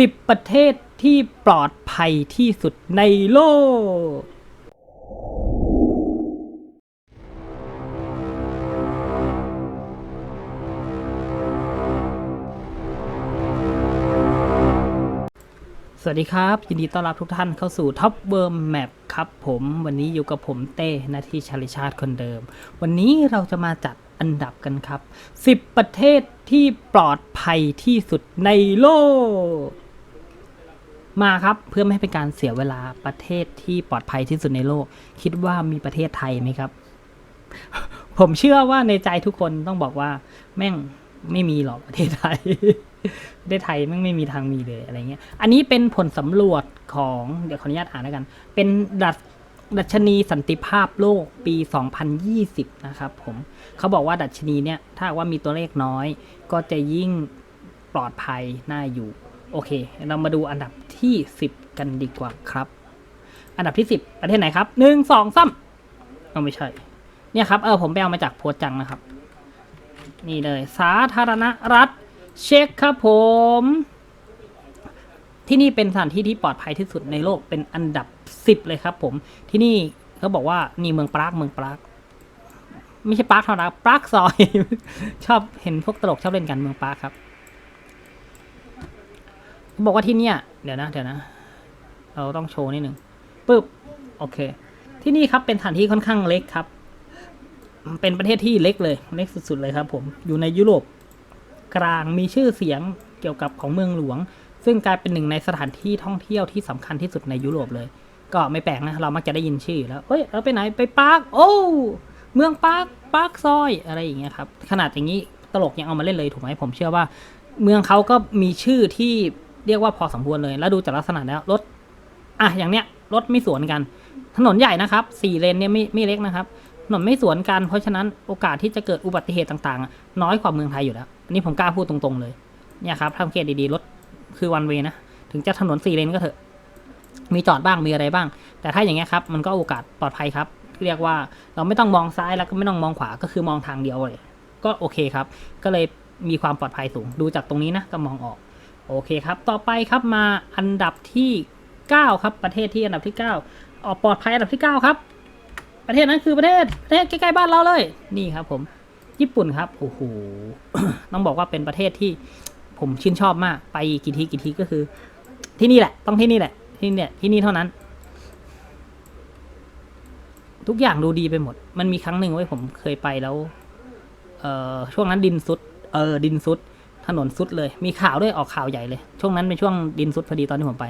10 ประเทศที่ปลอดภัยที่สุดในโลก สวัสดีครับ ยินดีต้อนรับทุกท่านเข้าสู่ Top w o r m Map ครับผมวันนี้อยู่กับผมเต้หนาที่ชาลิชาติคนเดิม วันนี้เราจะมาจัดอันดับกันครับ 10 ประเทศที่ปลอดภัยที่สุดในโลก มาครับเพื่อไม่ให้เป็นการเสียเวลาประเทศที่ปลอดภัยที่สุดในโลก คิดว่ามีประเทศไทยไหมครับ ผมเชื่อว่าในใจทุกคนต้องบอกว่า แม่งไม่มีหรอกประเทศไทยประเทศไทยแม่งไม่มีทางมีเลยอะไรเงี้ย อันนี้เป็นผลสำรวจของเดี๋ยวขออนุญาตอ่านแล้วกัน เป็นดัชดัชนีสันติภาพโลกปี 2020 นะครับผมเขาบอกว่าดัชนีเนี่ยถ้าว่ามีตัวเลขน้อย ก็จะยิ่งปลอดภัยน่าอยู่ โอเค เรามาดูอันดับที่ 10 กันดีกว่าครับ อันดับที่ 10 ประเทศไหนครับหนึ่งสองสามเอาไม่ใช่ เนี่ยครับ เออ ผมไปเอามาจากโพสจังนะครับ นี่เลย สาธารณรัฐ เช็คครับผม ที่นี่เป็นสถานที่ที่ปลอดภัยที่สุดในโลกเป็นอันดับสิบเลยครับ ผม ที่นี่เขาบอกว่านี่เมืองปรากเมืองปรากไม่ใช่ปรากเท่านั้นปรากซอย ชอบเห็นพวกตลกชอบเล่นกันเมืองปรากครับ บอกว่าที่เนี่ย เดี๋ยวนะ เดี๋ยวนะ เราต้องโชว์นิดหนึ่งปึ๊บ โอเค ที่นี่ครับเป็นสถานที่ค่อนข้างเล็กครับ เป็นประเทศที่เล็กเลย เล็กสุดๆเลยครับ ผม อยู่ในยุโรปกลาง มีชื่อเสียงเกี่ยวกับของเมืองหลวง ซึ่งกลายเป็นหนึ่งในสถานที่ท่องเที่ยวที่สำคัญที่สุดในยุโรปเลย ก็ไม่แปลกนะ เรามักจะได้ยินชื่อแล้วเฮ้ย เราไปไหน ไปปาร์ค โอ้ เมืองปาร์ค ปาร์คซอย อะไรอย่างเงี้ยครับ ขนาดอย่างนี้ตลกยังเอามาเล่นเลยถูกไหมผมเชื่อว่า เมืองเขาก็มีชื่อที่ เรียกว่าพอสมควรเลย แล้วดูจากลักษณะแล้วรถอะอย่างเนี้ยรถไม่สวนกัน ถนนใหญ่นะครับสี่เลนเนี่ยไม่ไม่เล็กนะครับถนนไม่สวนกัน เพราะฉะนั้นโอกาสที่จะเกิดอุบัติเหตุต่างๆ น้อยกว่าเมืองไทยอยู่แล้วอันนี้ผมกล้าพูดตรงๆเลยเนี่ยครับทำเกตดีๆรถคือวันเวนะถึงจะถนนสี่เลนก็เถอะ มีจอดบ้างมีอะไรบ้าง แต่ถ้าอย่างเงี้ยครับมันก็โอกาสปลอดภัยครับ เรียกว่าเราไม่ต้องมองซ้ายแล้วก็ไม่ต้องมองขวาก็คือมองทางเดียวเลย ก็โอเคครับ ก็เลยมีความปลอดภัยสูง ดูจากตรงนี้นะก็มองออก โอเคครับ ต่อไปครับมาอันดับที่เก้าครับ ประเทศที่อันดับที่เก้าออกปลอดภัยอันดับที่เก้าครับ ประเทศนั้นคือประเทศประเทศใกล้ๆบ้านเราเลย นี่ครับผม ญี่ปุ่นครับ โอ้โห ต้องบอกว่าเป็นประเทศที่ผมชื่นชอบมาก ไปกี่ทีกี่ทีก็คือ ที่นี่แหละ ต้องที่นี่แหละ ที่นี่เนี่ยที่นี่เท่านั้น ทุกอย่างดูดีไปหมด มันมีครั้งหนึ่งไว้ผมเคยไปแล้ว เออช่วงนั้นดินซุด เออ ดินซุด ถนนซุดเลย มีข่าวด้วยออกข่าวใหญ่เลย ช่วงนั้นเป็นช่วงดินซุดพอดีตอนที่ผมไป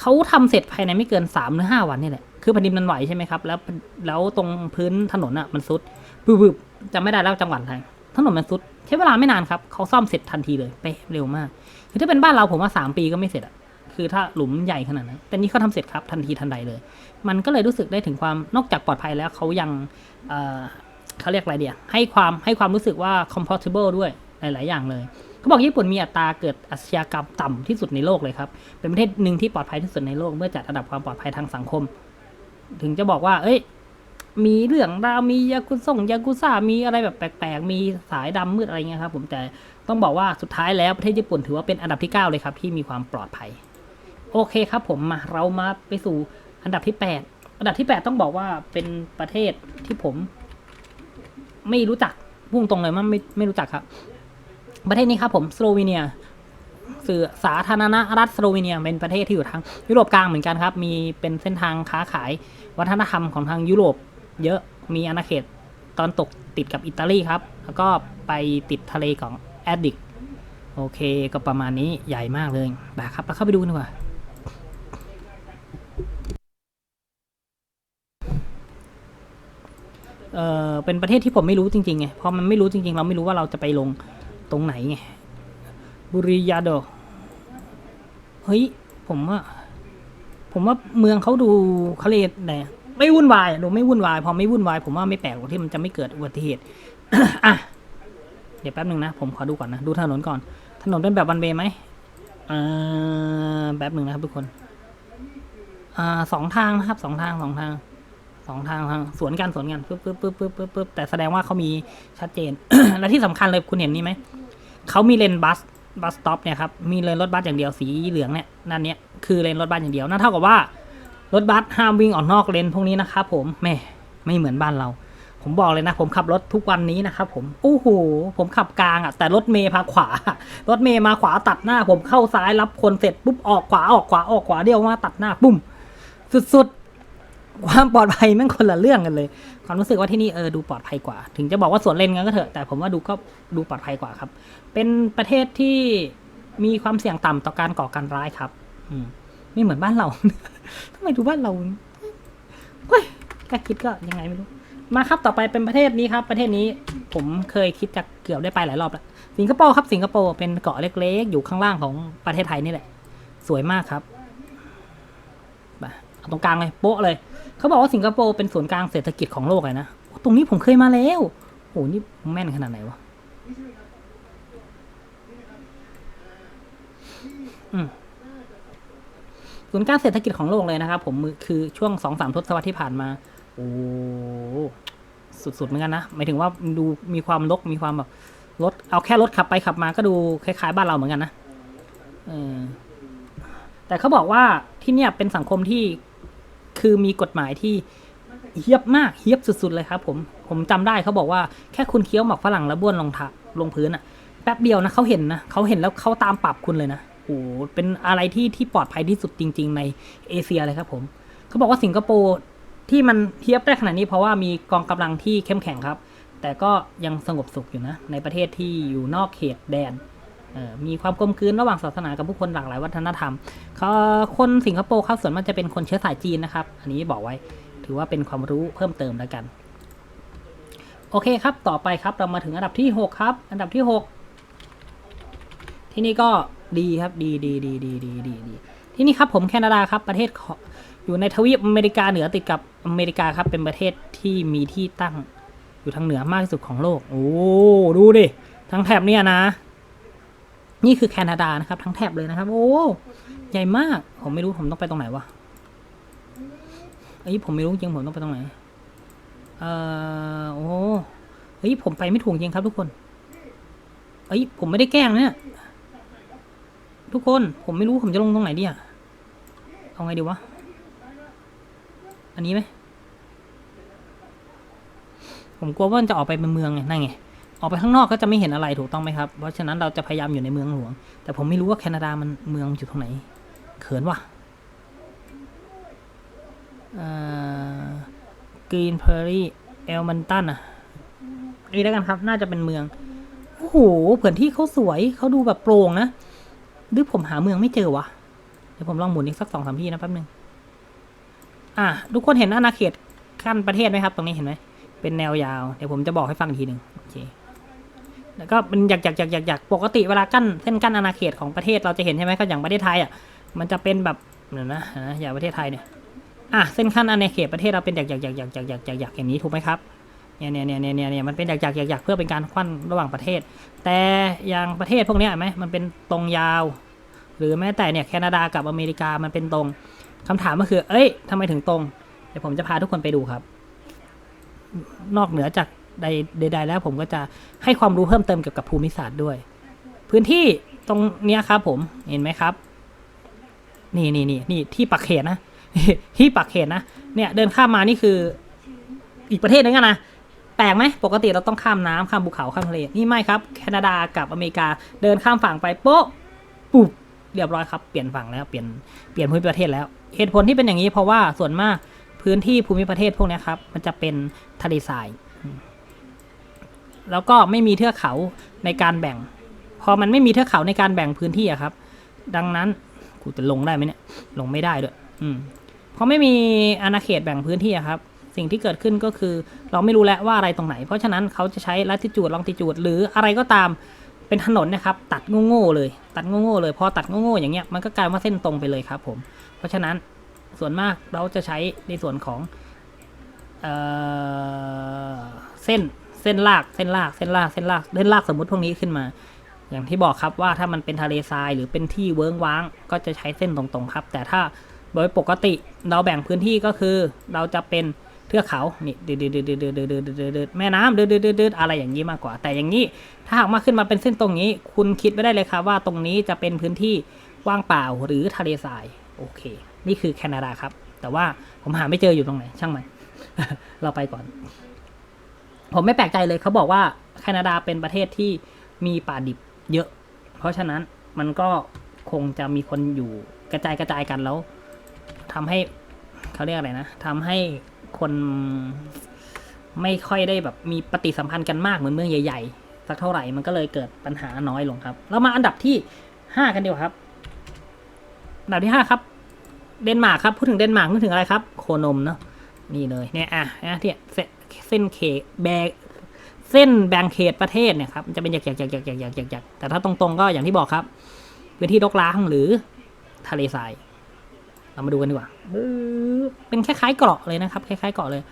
เขาทำเสร็จภายในไม่เกินสามหรือห้าวันนี่แหละ คือแผ่นดินมันไหวใช่ไหมครับ แล้วแล้วตรงพื้นถนนอะมันซุดบึบๆจำไม่ได้แล้วจังหวัดอะไรถนนมันซุดใช้เวลาไม่นานครับเขาซ่อมเสร็จทันทีเลยเป๊ะเร็วมาก คือถ้าเป็นบ้านเราผมว่าสามปีก็ไม่เสร็จอะคือถ้าหลุมใหญ่ขนาดนั้น แต่นี่เขาทำเสร็จครับทันทีทันใดเลย มันก็เลยรู้สึกได้ถึงความนอกจากปลอดภัยแล้วเขายังเเขาเรียกอะไรเดียให้ความให้ความรู้สึกว่า compatible ด้วย หลาย ๆ อย่างเลยเขาบอกญี่ปุ่นมีอัตราเกิดอาชญากรรมต่ำที่สุดในโลกเลยครับ เป็นประเทศหนึ่งที่ปลอดภัยที่สุดในโลกเมื่อจัดอันดับความปลอดภัยทางสังคม ถึงจะบอกว่า เอ้ย มีเรื่องราวมียากุซ่งยากุซ่ามีอะไรแบบแปลก ๆ มีสายดำมืดอะไรเงี้ยครับ ผมแต่ต้องบอกว่าสุดท้ายแล้วประเทศญี่ปุ่นถือว่าเป็นอันดับที่ 9 เลยครับ ที่มีความปลอดภัย โอเคครับผมมาเรามาไปสู่อันดับที่ 8 อันดับที่ 8 ต้องบอกว่าเป็นประเทศที่ผม ไม่รู้จักพุ่งตรงเลยว่าไม่ไม่รู้จักครับ ประเทศนี้ครับผมสโลวีเนียสื่อสาธารณรัฐสโลวีเนียเป็นประเทศที่อยู่ทางยุโรปกลางเหมือนกันครับ มีเป็นเส้นทางค้าขายวัฒนธรรมของทางยุโรป เยอะมีอาณาเขตตอนตกติดกับอิตาลีครับ แล้วก็ไปติดทะเลของแอดดิกโอเคก็ประมาณนี้ใหญ่มากเลยไปครับเราเข้าไปดูดีกว่าเออเป็นประเทศที่ผมไม่รู้จริงๆไงพอมันไม่รู้จริงๆ เราไม่รู้ว่าเราจะไปลง ตรงไหนไงบุริยาโดเฮ้ย ผมว่า ผมว่าเมืองเขาดูเขาเรียกไงไม่วุ่นวายดูไม่วุ่นวาย พอไม่วุ่นวาย ผมว่าไม่แปลกที่มันจะไม่เกิดอุบัติเหตุอะเดี๋ยวแป๊บหนึ่งนะ ผมขอดูก่อนนะ ดูถนนก่อน ถนนเป็นแบบวันเวย์ไหมเออแป๊บหนึ่งนะครับทุกคน อ่าสองทางนะครับสองทางสองทางสองทางทางสวนกันสวนกันปึ๊บปึ๊บปึ๊บปึ๊บปึ๊บปึ๊บแต่แสดงว่าเขามีชัดเจน และที่สำคัญเลยคุณเห็นนี่ไหม เขามีเลนบัสบัสสต็อปเนี่ยครับมีเลนรถบัสอย่างเดียวสีเหลืองเนี่ยนั่นเนี่ยคือเลนรถบัสอย่างเดียวนั่นเท่ากับว่ารถบัสห้ามวิ่งออกนอกเลนพวกนี้นะครับผมแม่ไม่เหมือนบ้านเรา ผมบอกเลยนะ ผมขับรถทุกวันนี้นะครับผมโอ้โหผมขับกลางอะแต่รถเมย์พาขวา รถเมย์มาขวาตัดหน้า ผมเข้าซ้ายรับคนเสร็จปุ๊บออกขวาออกขวาออกขวาเดียวมาตัดหน้าปุ้มสุดๆ ความปลอดภัยแม่งคนละเรื่องกันเลย ความรู้สึกว่าที่นี่เออดูปลอดภัยกว่า ถึงจะบอกว่าสวนเลนกันก็เถอะแต่ผมว่าดูก็ดูปลอดภัยกว่าครับ เป็นประเทศที่มีความเสี่ยงต่ำต่อการก่อการร้ายครับ อืมไม่เหมือนบ้านเราทำไมดูบ้านเราเฮ้ยแค่คิดก็ยังไงไม่รู้ มาครับต่อไปเป็นประเทศนี้ครับ ประเทศนี้ผมเคยคิดจะเกือบได้ไปหลายรอบแล้ว สิงคโปร์ครับ สิงคโปร์เป็นเกาะเล็กๆ อยู่ข้างล่างของประเทศไทยนี่แหละ สวยมากครับมาเอาตรงกลางเลยโป๊ะเลย เขาบอกว่าสิงคโปร์เป็นศูนย์กลางเศรษฐกิจของโลกเลยนะ ตรงนี้ผมเคยมาแล้วโหนี่แม่นขนาดไหนวะศูนย์กลางเศรษฐกิจของโลกเลยนะครับผมคือช่วงสองสามทศวรรษที่ผ่านมา โอ้สุดๆเหมือนกันนะหมายถึงว่าดูมีความลกมีความแบบรถเอาแค่รถขับไปขับมาก็ดูคล้ายๆ บ้านเราเหมือนกันนะแต่เขาบอกว่าที่เนี่ยเป็นสังคมที่ คือมีกฎหมายที่เฮียบมากเฮียบสุด ๆ เลยครับ ผมผมจำได้เขาบอกว่าแค่คุณเคี้ยวหมักฝรั่งแล้วบ้วนลงทะลงพื้นอะแป๊บเดียวนะเขาเห็นนะเขาเห็นแล้วเขาตามปรับคุณเลยนะโอ้โหเป็นอะไรที่ที่ปลอดภัยที่สุดจริง ๆ ในเอเชียเลยครับ ผมเขาบอกว่าสิงคโปร์ที่มันเทียบได้ขนาดนี้เพราะว่ามีกองกำลังที่เข้มแข็งครับ แต่ก็ยังสงบสุขอยู่นะ ในประเทศที่อยู่นอกเขตแดน มีความกลมกลืนระหว่างศาสนากับผู้คนหลากหลายวัฒนธรรมคนสิงคโปร์ครับส่วนมากจะเป็นคนเชื้อสายจีนนะครับ อันนี้บอกไว้ถือว่าเป็นความรู้เพิ่มเติมแล้วกัน โอเคครับต่อไปครับเรามาถึงอันดับที่ 6 ครับ อันดับที่ 6 ที่นี่ก็ดีครับดีดีดีดีดีดีดีที่นี่ครับผมแคนาดาครับประเทศออยู่ในทวีปอเมริกาเหนือติดกับอเมริกาครับเป็นประเทศที่มีที่ตั้งอยู่ทางเหนือมากที่สุดของโลก โอ้ดูดิทั้งแถบเนี่ยนะ นี่คือแคนาดานะครับ ทั้งแถบเลยนะครับ โอ้ใหญ่มาก ผมไม่รู้ผมต้องไปตรงไหนวะเอ้ยผมไม่รู้จริงผมต้องไปตรงไหนเออโอ้เฮ้ยผมไปไม่ถูกจริงครับ ทุกคนเอ้ยผมไม่ได้แกล้งนะเนี่ยทุกคนผมไม่รู้ผมจะลงตรงไหนดีอะเอาไงดีวะอันนี้ไหมผมกลัวว่ามันจะออกไปเป็นเมืองไงนั่นไง ออกไปข้างนอกก็จะไม่เห็นอะไรถูกต้องไหมครับ เพราะฉะนั้นเราจะพยายามอยู่ในเมืองหลวง แต่ผมไม่รู้ว่าแคนาดามันเมืองอยู่ตรงไหน เขินว่ะกรีนเพอรี่เอลมันตันอะนี่แล้วกันครับ น่าจะเป็นเมือง โอ้โหเผื่นที่เขาสวยเขาดูแบบโปร่งนะ หรือผมหาเมืองไม่เจอวะ เดี๋ยวผมลองหมุนอีกสักสองสามที่นะแป๊บนึง อะ ทุกคนเห็นอาณาเขตขั้นประเทศไหมครับ ตรงนี้เห็นไหม เป็นแนวยาว เดี๋ยวผมจะบอกให้ฟังอีกทีหนึ่งโอเค แล้วก็เป็นอยากอยากอยากอยากอยากปกติเวลากั้นเส้นกั้นอาณาเขตของประเทศเราจะเห็นใช่ไหมก็อย่างประเทศไทยอะมันจะเป็นแบบเดี๋ยวนะนะอย่างประเทศไทยเนี่ยอะเส้นขั้นอาณาเขตประเทศเราเป็นอยากอยากอยากอยากอยากอยากอยากอยากอย่างนี้ถูกไหมครับเนี่ยเนี่ยเนี่ยเนี่ยเนี่ยเนี่ยมันเป็นอยากอยากอยากอยากเพื่อเป็นการขั้นระหว่างประเทศ แต่อย่างประเทศพวกนี้ไหมมันเป็นตรงยาว หรือแม้แต่เนี่ยแคนาดากับอเมริกามันเป็นตรงคำถามก็คือ เอ้ยทำไมถึงตรงเดี๋ยวผมจะพาทุกคนไปดูครับ นอกเหนือจาก ใดๆแล้วผมก็จะให้ความรู้เพิ่มเติมเกี่ยวกับภูมิศาสตร์ด้วย พื้นที่ตรงเนี้ยครับผมเห็นไหมครับ นี่นี่นี่นี่ที่ปักเขตนะที่ปักเขตนะเนี่ยเดินข้ามมานี่คือ อีกประเทศนึงนะแปลกไหมปกติเราต้องข้ามน้ำข้ามภูเขาข้ามทะเลนี่ไม่ครับ แคนาดากับอเมริกาเดินข้ามฝั่งไปโป๊ะปุ๊บเรียบร้อยครับเปลี่ยนฝั่งแล้วเปลี่ยนเปลี่ยนภูมิประเทศแล้ว เหตุผลที่เป็นอย่างนี้เพราะว่าส่วนมากพื้นที่ภูมิประเทศพวกนี้ครับมันจะเป็นทะเลทราย แล้วก็ไม่มีเทือกเขาในการแบ่ง พอมันไม่มีเทือกเขาในการแบ่งพื้นที่อะครับ ดังนั้นกูจะลงได้ไหมเนี่ยลงไม่ได้ด้วย อืมพอไม่มีอาณาเขตแบ่งพื้นที่อะครับ สิ่งที่เกิดขึ้นก็คือเราไม่รู้แล้วว่าอะไรตรงไหน เพราะฉะนั้นเขาจะใช้ลัติจูดลองติจูดหรืออะไรก็ตามเป็นถนนนะครับ ตัดโง่ๆเลย ตัดโง่ๆเลยพอตัดโง่ๆอย่างเงี้ยมันก็กลายว่าเส้นตรงไปเลยครับ ผม เพราะฉะนั้นส่วนมากเราจะใช้ในส่วนของเอ่อเส้น เส้นลากเส้นลากเส้นลากเส้นลากเส้นลากสมมุติพวกนี้ขึ้นมา อย่างที่บอกครับว่าถ้ามันเป็นทะเลทรายหรือเป็นที่เวิ้งว้าง ก็จะใช้เส้นตรงๆครับ แต่ถ้าโดยปกติเราแบ่งพื้นที่ก็คือ เราจะเป็นเทือกเขานี่ดือดเดือดเดือดเดือดเดือดเดือดแม่น้ำเดือดเดือดเดือดอะไรอย่างนี้มากกว่า แต่อย่างนี้ถ้าหากมาขึ้นมาเป็นเส้นตรงนี้ คุณคิดไม่ได้เลยครับว่าตรงนี้จะเป็นพื้นที่ว่างเปล่าหรือทะเลทรายโอเค นี่คือแคนาดาครับ แต่ว่าผมหาไม่เจออยู่ตรงไหนช่างมัน เราไปก่อน ผมไม่แปลกใจเลยเขาบอกว่าแคนาดาเป็นประเทศที่มีป่าดิบเยอะ เพราะฉะนั้นมันก็คงจะมีคนอยู่กระจายกระจายกันแล้วทำให้เขาเรียกอะไรนะทำให้คนไม่ค่อยได้แบบมีปฏิสัมพันธ์กันมากเหมือนเมืองใหญ่ๆ สักเท่าไหร่มันก็เลยเกิดปัญหาน้อยลงครับเรามาอันดับที่ห้ากันดีกว่าครับ อันดับที่ห้าครับเดนมาร์กครับพูดถึงเดนมาร์กนึกถึงอะไรครับ โคนมเนาะนี่เลยเนี่ยอะเนะที่ เส้นเขตแบเส้นแบ่งเขตประเทศเนี่ยครับจะเป็นหยักๆๆๆๆๆๆแต่ถ้าตรงๆก็อย่างที่บอกครับพื้นที่รกร้างหรือทะเลทราย เรามาดูกันดีกว่าเป็นคล้ายๆเกาะเลยนะครับคล้ายๆเกาะเลย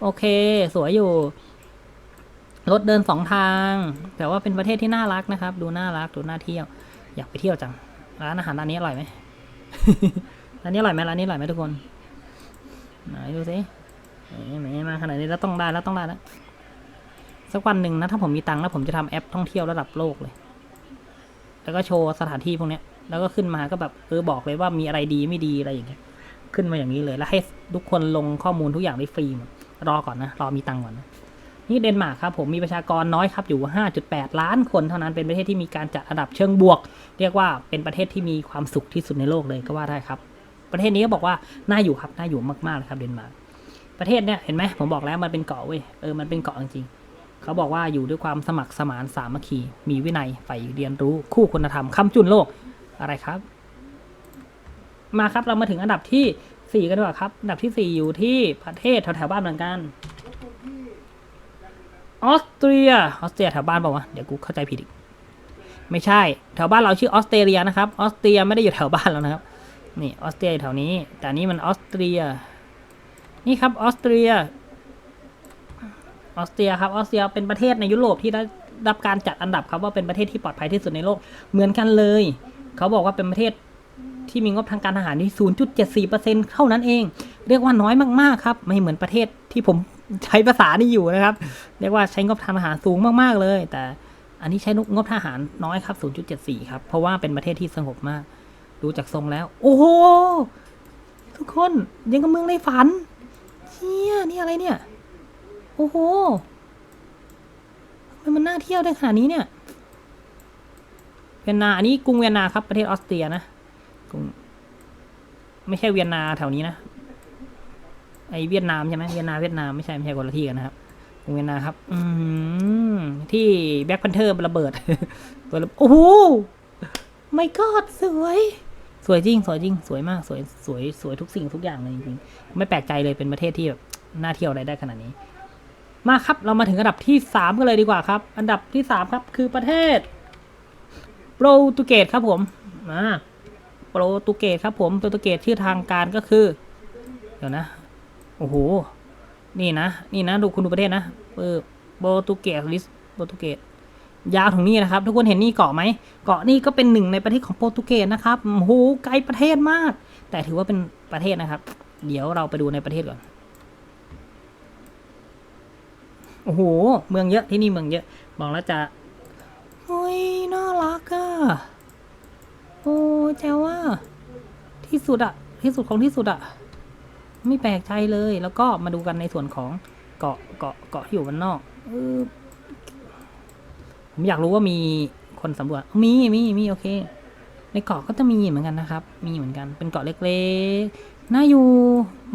โอเค สวยอยู่รถเดินสองทาง แต่ว่าเป็นประเทศที่น่ารักนะครับ ดูน่ารักดูน่าเที่ยว อยากไปเที่ยวจังร้านอาหารร้านนี้อร่อยไหมร้านนี้อร่อยไหมร้านนี้อร่อยไหมทุกคนไหนดูสิ แหมมาขนาดนี้แล้วต้องได้แล้วต้องได้แล้วสักวันหนึ่งนะถ้าผมมีตังค์แล้วผมจะทำแอปท่องเที่ยวระดับโลกเลย แล้วก็โชว์สถานที่พวกเนี้ย แล้วก็ขึ้นมาก็แบบเออบอกเลยว่ามีอะไรดีไม่ดีอะไรอย่างเงี้ย ขึ้นมาอย่างนี้เลย แล้วให้ทุกคนลงข้อมูลทุกอย่างได้ฟรีรอก่อนนะ รอมีตังค์ก่อนนะนี่เดนมาร์กครับผมมีประชากรน้อยครับอยู่ 5.8 ล้านคนเท่านั้นเป็นประเทศที่มีการจัดอันดับเชิงบวก เรียกว่าเป็นประเทศที่มีความสุขที่สุดในโลกเลยก็ว่าได้ครับ ประเทศนี้ก็บอกว่าน่าอยู่ครับน่าอยู่มากๆเลยครับเดนมาร์ก ประเทศเนี้ยเห็นไหมผมบอกแล้วมันเป็นเกาะเว้ยเออมันเป็นเกาะจริงๆเขาบอกว่าอยู่ด้วยความสมัครสมานสามัคคีมีวินัยใฝ่เรียนรู้คู่คุณธรรมคำจุนโลกอะไรครับ มาครับเรามาถึงอันดับที่สี่กันดีกว่าครับ อันดับที่สี่อยู่ที่ประเทศแถวๆบ้านเหมือนกันออสเตรียออสเตรียแถวบ้านเปล่าวะเดี๋ยวกูเข้าใจผิดอีกไม่ใช่ แถวบ้านเราชื่อออสเตรเลียนะครับออสเตรียไม่ได้อยู่แถวบ้านเรานะครับนี่ออสเตรียแถวนี้ แต่นนี้มันออสเตรีย นี่ครับออสเตรีย ออสเตรียครับ ออสเตรียเป็นประเทศในยุโรปที่ได้รับการจัดอันดับครับว่าเป็นประเทศที่ปลอดภัยที่สุดในโลก เหมือนกันเลย เขาบอกว่าเป็นประเทศที่มีงบทางการทหารที่ 0.74%เท่านั้นเอง เรียกว่าน้อยมากๆครับ ไม่เหมือนประเทศที่ผมใช้ภาษานี่อยู่นะครับ เรียกว่าใช้งบทางทหารสูงมากๆเลย แต่อันนี้ใช้งบทหารน้อยครับ 0.74 ครับ เพราะว่าเป็นประเทศที่สงบมาก ดูจากทรงแล้ว โอ้โห ทุกคนยังกับเมืองในฝัน เชี่ยนี่อะไรเนี่ย โอ้โหทำไมมันน่าเที่ยวได้ขนาดนี้เนี่ย เวียนนา อันนี้กรุงเวียนนาครับประเทศออสเตรียนะกรุงไม่ใช่เวียนนาแถวนี้นะ ไอเวียดนามใช่ไหมเวียดนาเวียดนามไม่ใช่ไม่ใช่คนละที่กันนะครับกรุงเวียนนาครับ อืมที่แบ็คพันเทอร์ระเบิด ตัวระโอ้โหไม่กอดสวย สวยจริง สวยจริง สวยมาก สวย สวย สวยทุกสิ่งทุกอย่างเลยจริง ไม่แปลกใจเลยเป็นประเทศที่แบบน่าเที่ยวอะไรได้ขนาดนี้ มาครับเรามาถึงอันดับที่สามกันเลยดีกว่าครับ อันดับที่สามครับคือประเทศโปรตุเกสครับผมมาโปรตุเกสครับผมโปรตุเกสชื่อทางการก็คือ เดี๋ยวนะโอ้โหนี่นะ นี่นะดูคุณดูประเทศนะเออโปรตุเกสลิสโปรตุเกสยาวถึงนี่นะครับ ทุกคนเห็นนี่เกาะไหมเกาะนี่ก็เป็นหนึ่งในประเทศของโปรตุเกสนะครับโอ้โหไกลประเทศมาก แต่ถือว่าเป็นประเทศนะครับ เดี๋ยวเราไปดูในประเทศก่อน โอ้โห เมืองเยอะที่นี่เมืองเยอะบอกแล้วจะโอ้ยน่ารักอะโอ้แจ๋วว่า ที่สุดอะที่สุดของที่สุดอะไม่แปลกใจเลย แล้วก็มาดูกันในส่วนของเกาะเกาะเกาะที่อยู่บนนอกออผมอยากรู้ว่ามีคนสำรวจมีมีมีโอเค ในเกาะก็จะมีเหมือนกันนะครับ มีเหมือนกัน เป็นเกาะเล็กๆ น่าอยู่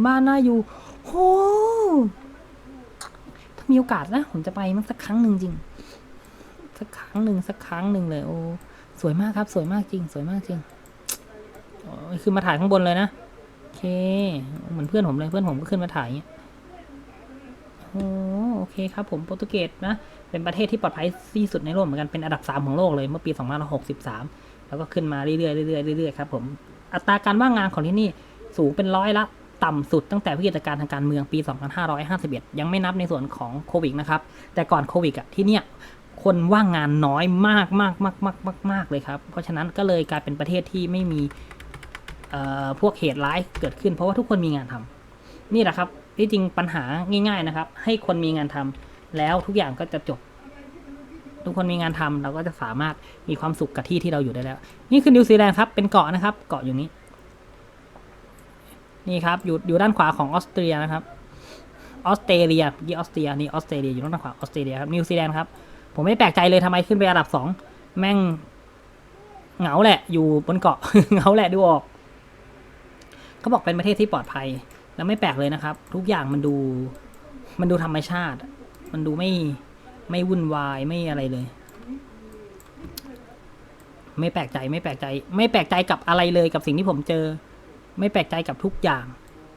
บ้านน่าอยู่โหถ้ามีโอกาสนะ ผมจะไปมันสักครั้งหนึ่งจริง สักครั้งหนึ่งสักครั้งหนึ่งเลย โอ้ สวยมากครับ สวยมากจริง สวยมากจริงอ้ยคือมาถ่ายข้างบนเลยนะ โอเค เหมือนเพื่อนผมเลย เพื่อนผมก็ขึ้นมาถ่ายอย่างเงี้ยโอ้โอเคครับผมโปรตุเกสนะ เป็นประเทศที่ปลอดภัยที่สุดในโลกเหมือนกัน เป็นอันดับสามของโลกเลย เมื่อปี 2563 แล้วก็ขึ้นมาเรื่อยๆเรื่อยๆเรื่อยๆครับผมอัตราการว่างงานของที่นี่สูงเป็นร้อยละต่ำสุดตั้งแต่วิกฤตการทางการเมืองปี 2551 ยังไม่นับในส่วนของโควิดนะครับ แต่ก่อนโควิดอะที่เนี่ยคนว่างงานน้อยมากมากมากมากมากมากเลยครับ เพราะฉะนั้นก็เลยกลายเป็นประเทศที่ไม่มีพวกเหตุร้ายเกิดขึ้น เพราะว่าทุกคนมีงานทำนี่แหละครับที่จริงปัญหาง่าย ๆนะครับ ให้คนมีงานทำแล้วทุกอย่างก็จะจบ ทุกคนมีงานทำเราก็จะสามารถมีความสุขกับที่ที่เราอยู่ได้แล้ว นี่คือนิวซีแลนด์ครับ เป็นเกาะนะครับ เกาะอยู่นี้ นี่ครับ อยู่อยู่ด้านขวาของออสเตรียนะครับ ออสเตรเลียยี่ออสเตรียนี่ออสเตรเลียอยู่ด้านขวาออสเตรเลียครับ นิวซีแลนด์ครับ ผมไม่แปลกใจเลยทำไมขึ้นไปอันดับสองแม่งเหงาแหละ อยู่บนเกาะ เหงาแหละดูออก เขาบอกเป็นประเทศที่ปลอดภัย แล้วไม่แปลกเลยนะครับ ทุกอย่างมันดู มันดูธรรมชาติ มันดูไม่ ไม่วุ่นวายไม่อะไรเลย ไม่แปลกใจไม่แปลกใจ ไม่แปลกใจกับอะไรเลยกับสิ่งที่ผมเจอ ไม่แปลกใจกับทุกอย่าง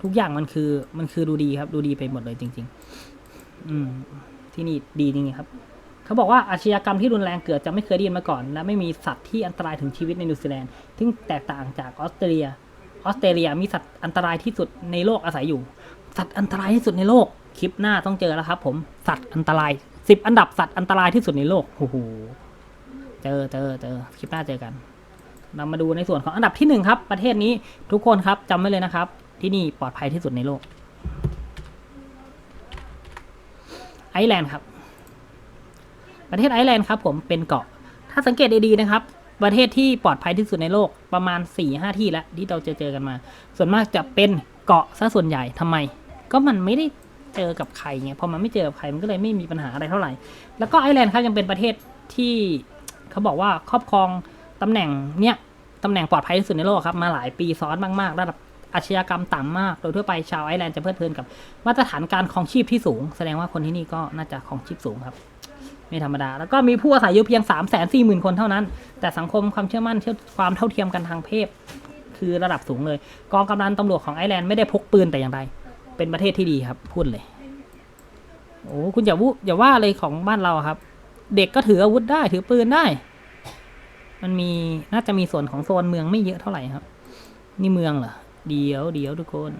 ทุกอย่างมันคือ มันคือดูดีครับ ดูดีไปหมดเลยจริง ๆ อืม ที่นี่ดีจริงๆครับเขาบอกว่าอาชญากรรมที่รุนแรงเกิดจะไม่เคยได้ยินมาก่อน และไม่มีสัตว์ที่อันตรายถึงชีวิตในนิวซีแลนด์ซึ่งแตกต่างจากออสเตรเลีย ออสเตรเลียมีสัตว์อันตรายที่สุดในโลกอาศัยอยู่ สัตว์อันตรายที่สุดในโลก คลิปหน้าต้องเจอแล้วครับ ผม สัตว์อันตราย สิบอันดับสัตว์อันตรายที่สุดในโลกโอ้โหเจอเจอเจอคลิปหน้าเจอกันเรามาดูในส่วนของอันดับที่หนึ่งครับ ประเทศนี้ทุกคนครับจำไว้เลยนะครับ ที่นี่ปลอดภัยที่สุดในโลก ไอร์แลนด์ครับ ประเทศไอร์แลนด์ครับ ผมเป็นเกาะ ถ้าสังเกตดีๆนะครับ ประเทศที่ปลอดภัยที่สุดในโลกประมาณ4ี่ห้าที่แล้วที่เราเจอเจอกันมา ส่วนมากจะเป็นเกาะซะส่วนใหญ่ทำไม ก็มันไม่ได้ เจอกับใครไงพอมันไม่เจอกับใครมันก็เลยไม่มีปัญหาอะไรเท่าไหร่ แล้วก็ไอร์แลนด์ครับยังเป็นประเทศที่เขาบอกว่าครอบครองตำแหน่งเนี้ยตำแหน่งปลอดภัยที่สุดในโลกครับมาหลายปีซ้อนมากๆระดับอาชญากรรมต่ำมาก โดยทั่วไปชาวไอร์แลนด์จะเพลิดเพลินกับมาตรฐานการครองชีพที่สูง แสดงว่าคนที่นี่ก็น่าจะครองชีพสูงครับ ไม่ธรรมดา แล้วก็มีผู้อาศัยอยู่เพียง 3 4 0 0 0 0 คนเท่านั้น แต่สังคมความเชื่อมั่นเชื่อความเท่าเทียมกันทางเพศ คือระดับสูงเลย กองกำลังตำรวจของไอร์แลนด์ไม่ได้พกปืนแต่อย่างใด เป็นประเทศที่ดีครับ พูดเลย โอ้คุณอย่าวุอย่าว่าเลยของบ้านเราครับ เด็กก็ถืออาวุธได้ ถือปืนได้ มันมีน่าจะมีส่วนของโซนเมืองไม่เยอะเท่าไหร่ครับ นี่เมืองเหรอเดี๋ยวเดี๋ยวทุกคน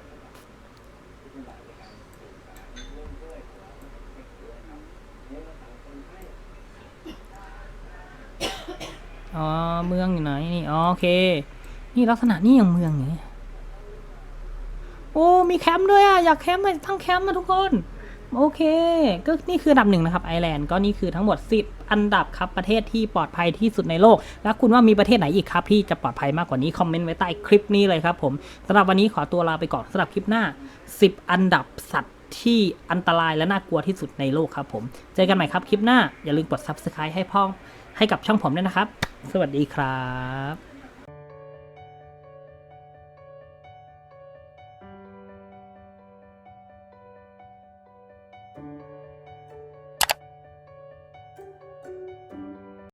อ๋อเมืองอยู่ไหนนี่อ๋อโอเค นี่ลักษณะนี่อย่างเมืองไง โอ้มีแคมป์ด้วยอะอยากแคมป์เลยทั้งแคมป์นะทุกคน โอเค ก็นี่คืออันดับหนึ่งนะครับไอร์แลนด์ก็นี่คือทั้งหมด 10 อันดับครับประเทศที่ปลอดภัยที่สุดในโลก แล้วคุณว่ามีประเทศไหนอีกครับที่จะปลอดภัยมากกว่านี้คอมเมนต์ไว้ใต้คลิปนี้เลยครับผมสำหรับวันนี้ขอตัวลาไปก่อนสำหรับคลิปหน้า 10 อันดับสัตว์ที่อันตรายและน่ากลัวที่สุดในโลกครับผมเจอกันใหม่ครับคลิปหน้าอย่าลืมกด subscribe ให้พ่องให้กับช่องผมด้วยนะครับ สวัสดีครับ